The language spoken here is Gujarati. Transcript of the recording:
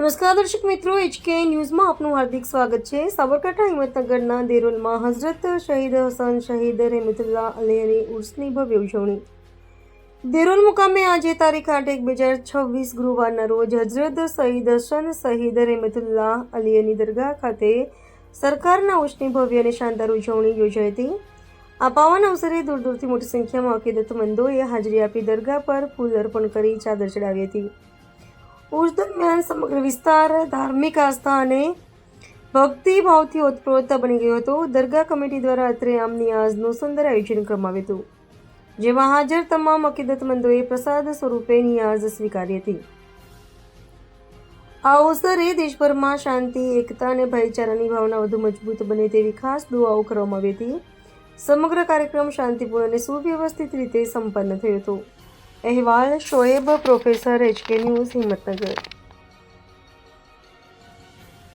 નમસ્કાર દર્શક મિત્રો એચકે ન્યૂઝમાં આપનું હાર્દિક સ્વાગત છે. સાબરકાંઠા હિંમતનગરના દેરોલમાં હઝરત શહીદ હસન શહીદ રહેમતુલ્લા અલીની ઉર્સની ભવ્ય ઉજવણી. દેરોલ મુકામે આજે તારીખ આઠ એક બે હજાર છવ્વીસ ગુરુવારના રોજ હઝરત શહીદ હસન શહીદ રહેમતુલ્લા અલીની દરગાહ ખાતે સરકારના ઉર્સની ભવ્ય અને શાનદાર ઉજવણી યોજાઈ હતી. આ પાવન અવસરે દૂર દૂરથી મોટી સંખ્યામાં અકીદતમંદોએ હાજરી આપી દરગાહ પર ફૂલ અર્પણ કરી ચાદર ચડાવી હતી. ઉર્સ દરમિયાન સમગ્ર વિસ્તાર ધાર્મિક આસ્થા અને ભક્તિભાવથી ઓતપ્રોત બની ગયો હતો. દરગાહ કમિટી દ્વારા અત્રે આમની આજનું સુંદર આયોજન કરવામાં આવ્યું હતું, જેમાં હાજર તમામ અકીદતમંદોએ પ્રસાદ સ્વરૂપે નિયાઝ સ્વીકારી હતી. આ અવસરે દેશભરમાં શાંતિ, એકતા અને ભાઈચારાની ભાવના વધુ મજબૂત બને તેવી ખાસ દુઆઓ કરવામાં આવી હતી. સમગ્ર કાર્યક્રમ શાંતિપૂર્ણ અને સુવ્યવસ્થિત રીતે સંપન્ન થયો હતો. અહેવાલ Shoaib professor HK news Himmatnagar.